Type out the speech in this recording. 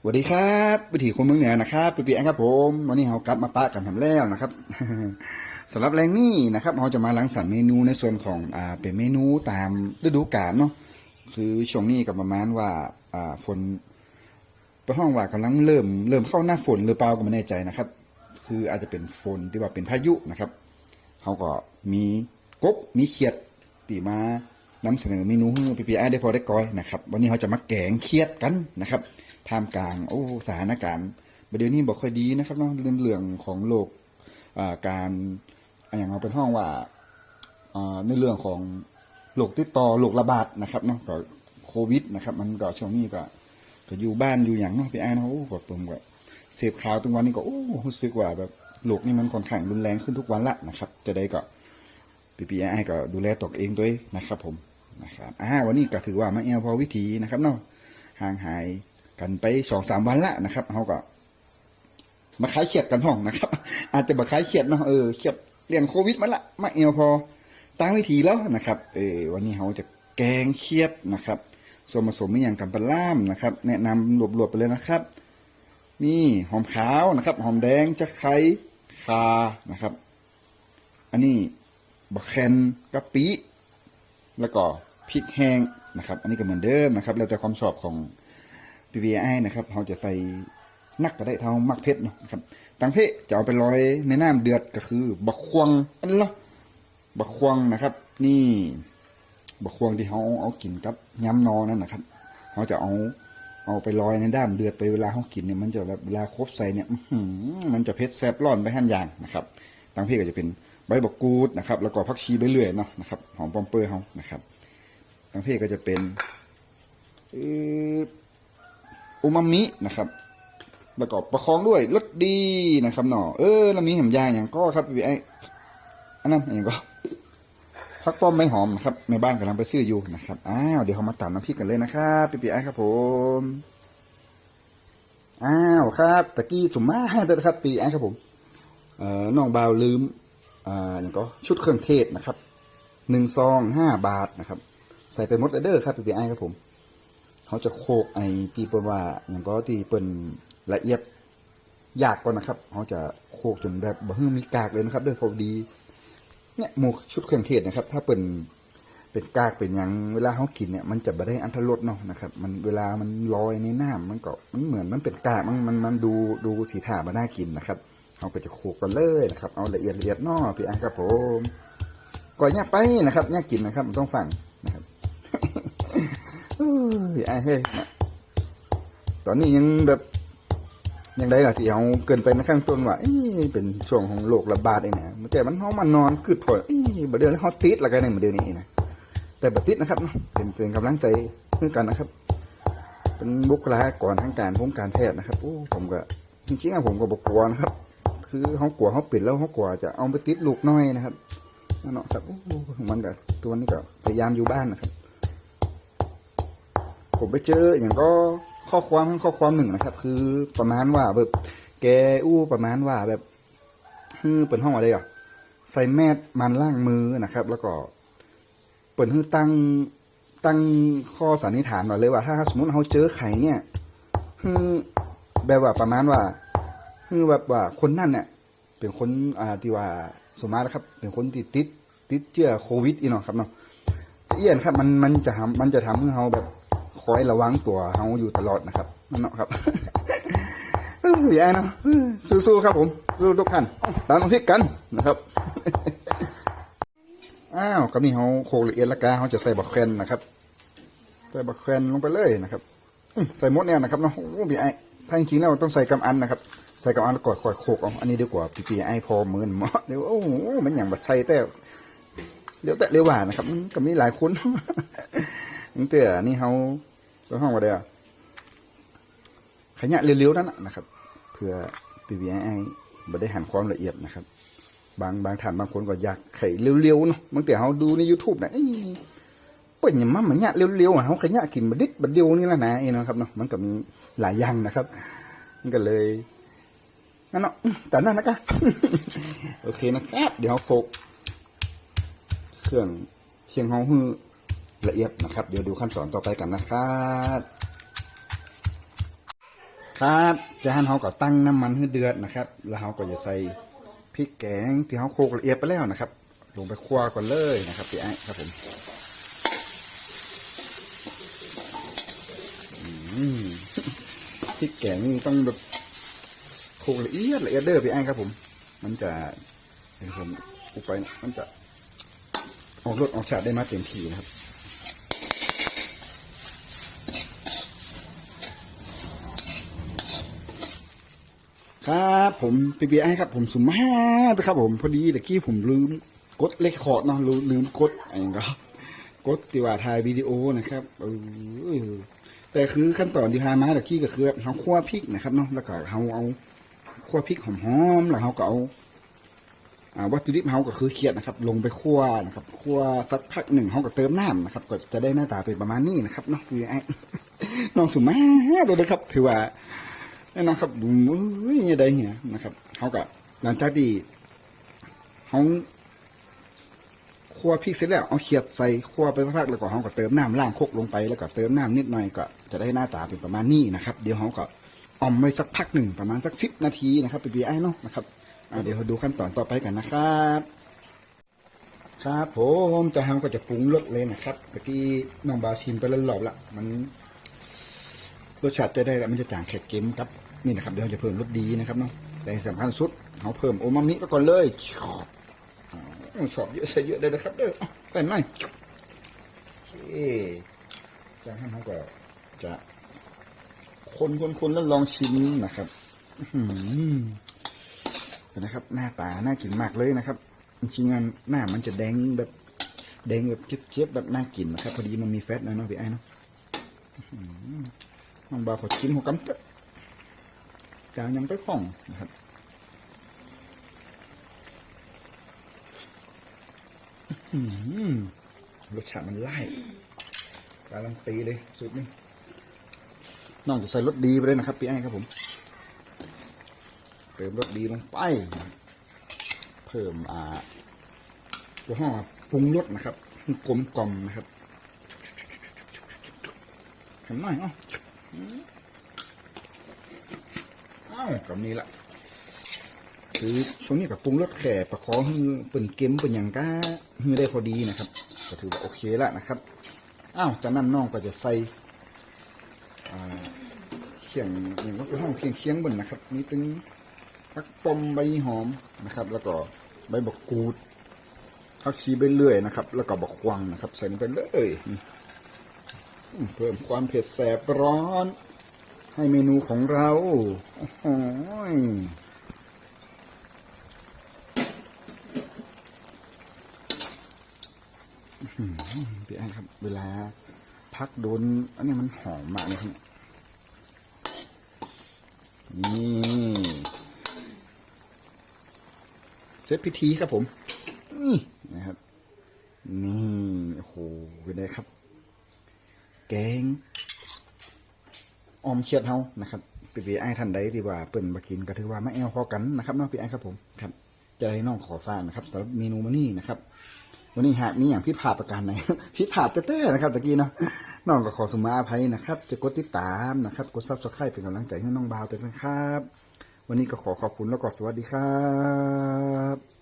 สวัสดีครับวิถีคนเมืองเหนือนะครับปีปีแอนครับผมวันนี้เรากลับมาปะกันทำแล้วนะครับสำหรับแรงนี้นะครับเราจะมาล้างสรรเมนูในส่วนของอ่าเป็นเมนูตามฤดูกาลเนาะคือช่วงนี้ก็ประมาณว่าอ่าฝนประห้องว่ากำลังเริ่มเริ่มเข้าหน้าฝนหรือเปล่าก็ไม่แน่ใจนะครับ คืออาจจะเป็นฝนที่ว่าเป็นพายุนะครับเขาก็มีกบมีเขียดตีมานำเสนอเมนูให้ปีปีแอนได้พอได้ก้อยนะครับ วันนี้เขาจะมาแกงเขียดกันนะครับ ท่ามกลาง โอ้สถานการณ์ประเดี๋ยวนี้บอกค่อยดีนะครับเนาะเรื่องเรื่องของโลกการอย่างเอาเป็นห้องว่าในเรื่องของโรคติดต่อโรคระบาดนะครับเนาะก็โควิดนะครับ มันก็ช่วงนี้ก็ก็อยู่บ้านอยู่อย่างเนาะพี่ไอ้นะโอ้ก็ผมก็เสพข่าวทุกวันนี้ก็โอ้รู้สึกว่าแบบโรคนี้มันค่อนข้างรุนแรงขึ้นทุกวันละนะครับ จะได้ก็พี่พี่ไอ้ก็ดูแลตัวเองด้วยนะครับผมนะครับอ่าวันนี้ก็ถือว่ามาแอลพอวิธีนะครับเนาะห่างหาย กันไปสองสามวันละนะครับเขาก็ มาขายเขียดกันห้องนะครับ อาจจะมาขายเขียดเนาะเออเขียดเรื่องโควิดมาละมาเอวพอตั้งวิธีแล้วนะครับเออวันนี้เขาจะแกงเขียดนะครับส่วนผสมมีอย่างกำปลาล่ามนะครับ แนะนำรวบๆไปเลยนะครับ นี่หอมขาวนะครับ หอมแดงจะไคร้คานะครับ อันนี้บักแคนกะปิแล้วก็พริกแห้งนะครับ อันนี้ก็เหมือนเดิมนะครับแล้วแต่ความชอบของ PVI นะครับเราจะใส่นักก็ได้เท่ามักเพชรเนาะครับตังเพะจะเอาไปลอยในน้ำเดือดก็คือบักควงอันนี้เนาะบักควงนะครับ นี่บักควงที่เขาเอากินกับยำนอนั่นนะครับเขาจะเอาเอาไปลอยในด้ามเดือดไปเวลาเขากินเนี่ยมันจะแบบเวลาครบใส่เนี่ยมันจะเผ็ดแซบร้อนไปหั่นอย่างนะครับตังเพะก็จะเป็นใบบักกูดนะครับแล้วก็ผักชีใบเลื่อยเนาะนะครับหอมปอมเปอร์เขานะครับตังเพะก็จะเป็น อูมามินะครับแล้วก็ประคองด้วยรสดีนะครับหน่อเออแล้วมีแหมยางอย่างก็ครับพี่ไออันนั้นอย่างก็พักป้อมไม่หอมนะครับในบ้านกำลังไปซื้ออยู่นะครับอ้าวเดี๋ยวเขามาตำน้ำพริกกันเลยนะครับพี่ไอครับผมอ้าวครับตะกี้จุ่มมาเด้อครับพี่ไอครับผมเอ่อน้องบ่าวลืมอ่าอย่างก็ชุดเครื่องเทศนะครับหนึ่งซองห้าบาทนะครับ ใส่ไปหมดเลยเด้อครับพี่ไอครับผม เขาจะโคกไอ้ตีเปิ้นว่าอย่างก็ตีเปิ้นละเอียดยากก่อนนะครับเขาจะโคกจนแบบบ่ให้มีกากเลยนะครับด้วยพอดีเนี่ยหมูชุดเครื่องเทศนะครับ ถ้าเป็นเป็นกากเป็นยังเวลาเขากินเนี่ยมันจะบ่ได้อันทรสเนาะนะครับ มันเวลามันลอยในน้ำมันก็มันเหมือนมันเป็นกากมันมันมันดูดูสีถ่ามันน่ากินนะครับเขาก็จะโคกกันเลยนะครับ เอาละเอียดละเอียดนาะพี่อันครับผมก่อนเนี่ยไปนะครับเนี่ยกินนะครับมันต้องฟัง เอ้ยไอ้เฮ้ยตอนนี้ยังแบบยังได้ล่ะที่เอาเกินไปในข้างต้นว่าเอ้ยเป็นช่วงของโรคระบาดเองนะแต่มันเฮามานอนคือถอยเอ้ยบ่เดือนเฮาติดล้วกันในบ่เดือนนี้นะแต่บ่ติดนะครับเป็นเป็นกำลังใจเพื่อกันนะครับ เป็นบุคลากรทางการวงการแพทย์นะครับโอ้ผมก็จริงๆอะผมก็บ่กลัวนะครับ คือเฮากลัวเฮาป็นแล้วเฮากลัวจะเอาไปติดลูกน้อยนะครับนั่นเนาะครับโอ้มันก็ตัวนี้ก็พยายามอยู่บ้านนะครับ ผมไปเจออย่างก็ข้อความข้อความหนึ่งนะครับ คือประมาณว่าแบบแกอู้ประมาณว่าแบบฮือเปิดห้องอะไรอะใส่แมสมันล่างมือนะครับ แล้วก็เปิดฮือตั้งตั้งข้อสันนิษฐานไว้เลยว่า ถ้าสมมติเราเจอไข่เนี่ยฮือแบบว่าประมาณว่าฮือแบบว่าคนนั่นเนี่ยเป็นคนอ่าที่ว่าสมมานะครับ เป็นคนติดติดติดเชื้อโควิดอีเนาะครับเนาะเอียนครับมันมันจะทำมันจะทำให้เราแบบ คอยระวังตัวเราอยู่ตลอดนะครับนั่นเนาะครับเอ้ยอย่าเนาะสู้ๆครับผม สู้ทุกท่านตามน้ำพริกกันนะครับอ้าวก็มีเขาโคละเอียดละกาเขาจะใส่บักแคนนะครับ ใส่บักแคนลงไปเลยนะครับใส่หมดเนี่ยนะครับเนาะโอ้ปีไอถ้าจริงๆแล้วต้องใส่กำอันนะครับ ใส่กำอันแล้วกดคอยโขกเอาอันนี้ดีกว่าพี่ไอพอมือนหมอเดี๋ยวโอ้โหมันอย่างบัดใส่แต่เดี๋ยวแต่เร็วหวานนะครับมันก็มีหลายคน ตั้งแต่นี่เขาไปห้องว่าเดียวขยะเร็วๆนั่นนะครับ เพื่อ PVI บ่ได้หันความละเอียดนะครับ บางบางท่านบางคนก็อยากไข่เร็วๆเนาะบางแต่เขาดูใน YouTube นะเอ้เปิดอย่างมั่มันเนี่ยเร็วๆอะเขาขยะกินบัดดิดบัดเดียวนี่แหละนะเองนะครับเนาะมันก็มีหลายอย่างนะครับ มันก็เลยนั่นเนาะแต่นั่นนะกะโอเคนะครับ เดี๋ยวเขาโคกเครื่องเชียงฮองฮือ ละเอียดนะครับ เดี๋ยวดูขั้นตอนต่อไปกันนะครับครับจากนั้นเราก็ตั้งน้ำมันให้เดือดนะครับ แล้วเราก็จะใส่พริกแกงที่เราโขลกละเอียดไปแล้วนะครับ ลงไปคั่วก่อนเลยนะครับพี่ไอ้ครับผมพริกแกงนี่ต้องแบบโขลกละเอียดละเอียดเด้อพี่ไอ้ครับผม มันจะเดี๋ยวผมอุปไปมันจะออกรสออกชาติได้มาเต็มทีนะครับ ครับผมปีบีไอครับผมสุมห้าครับผมพอดีตะกี้ผมลืมกดเลคคอร์ดเนาะลืมลืมกดอะไรก็กดติว่าถ่ายวิดีโอนะครับเออแต่คือขั้นตอนที่พามาตะกี้ก็คือเราคั่วพริกนะครับเนาะแล้วก็เราเอาคั่วพริกหอมๆแล้วเราก็เอาวัตถุดิบเราก็คือเขียดนะครับ ลงไปคั่วนะครับคั่วสักพักหนึ่งเราก็เติมน้ำนะครับ ก็จะได้หน้าตาเป็นประมาณนี้นะครับเนาะปีบีไอน้องสุมาเลยนะครับ ถือว่า นี่นะครับดูมือยังไงเนี่ยนะครับเขาก็หลังจากที่เขาคั่วพริกเสร็จแล้วเอาเขียดใส่คั่วไปสักพักแล้วก็เขาก็เติมน้ำล่างโคกลงไปแล้วก็เติมน้ำนิดหน่อยก็จะได้หน้าตาเป็นประมาณนี้นะครับ เดี๋ยวเขาก็ออมไว้สักพักหนึ่งประมาณสักสิบนาทีนะครับปีปีไอ้เนาะนะครับเดี๋ยวเราดูขั้นตอนต่อไปกันนะครับ ครับผมจะทำก็จะปรุงรสเลยนะครับตะกี้น้องบาชิมไปแล้วหรอบละมันรสชาติจะได้แล้วมันจะต่างแค่เค็มครับ นี่นะครับเดี๋ยวจะเพิ่มรสดีนะครับเนาะแต่สำคัญสุดเราเพิ่มโอมามิไปก่อนเลยอ๋อชอบเยอะใส่เยอะเลยนะครับเด้อใส่หน่อยโอเคจากนั้นเราก็จะคนคนคนแล้วลองชิมนะครับอื้อหือเห็นะครับ หน้าตาน่ากินมากเลยนะครับ จริงๆหน้ามันจะแดงแบบแดงแบบเจี๊ยบๆแบบน่ากินนะครับ พอดีมันมีแฟตนะเนาะพี่ไอ้เนาะน้องบ่าวขอกินหัวกำเตะ จางยังไปฟ่องนะครับรสชาติมันไล่การันตีเลยสูตรนี้น้องจะใส่รสดีไปเลยนะครับพี่ไอ้ครับผม เติมรสดีลงไป เพิ่มอ่าตัวห่อปรุงรสนะครับกลมกล่อมนะครับเห็นหน่อยอ้าอ้าว กับนี้ละคือช่วงนี้กับปรุงรสแข่ประคองให้เป็นเก็มเป็นอย่างก้าให้ได้พอดีนะครับ ก็ถือว่าโอเคแล้วนะครับอ้าวจากนั้นน้องก็จะใส่เขียงอย่างว่าคือห้องเคียงเคียงบนนะครับนี่เป็นผักปอมใบหอมนะครับ แล้วก็ใบบักกูดผักชีไปเรื่อยนะครับ แล้วก็บักควางนะครับ ใส่ลงไปเลยเพิ่มความเผ็ดแสบร้อน ให้เมนูของเราโอ้ยพี่ไอ้ครับ เวลาพักโดน อันนี้มันหอมมากเลยครับนี่เซตพิธีครับผม นี่นะครับ นี่โอ้โหเป็นไงครับ แกง ออมเขียดเฮานะครับปีปีไอ้ท่านใดที่ว่าเปิ่นมากินก็ถือว่าไม่แอลพอกันนะครับน้องพี่ไอ้ครับผมครับจะให้น้องขอฝากนะครับสำหรับเมนูมื้อนี้นะครับวันนี้หากมีอย่างพิดพลาดประการไหนพิดพลาดเต้ๆนะครับตะกี้เนาะน้องก็ขอสมาอภัยนะครับ จะกดติดตามนะครับกดซับสไครป์เป็นกำลังใจให้น้องบาวเป็นครับ วันนี้ก็ขอขอบคุณแล้วก็สวัสดีครับ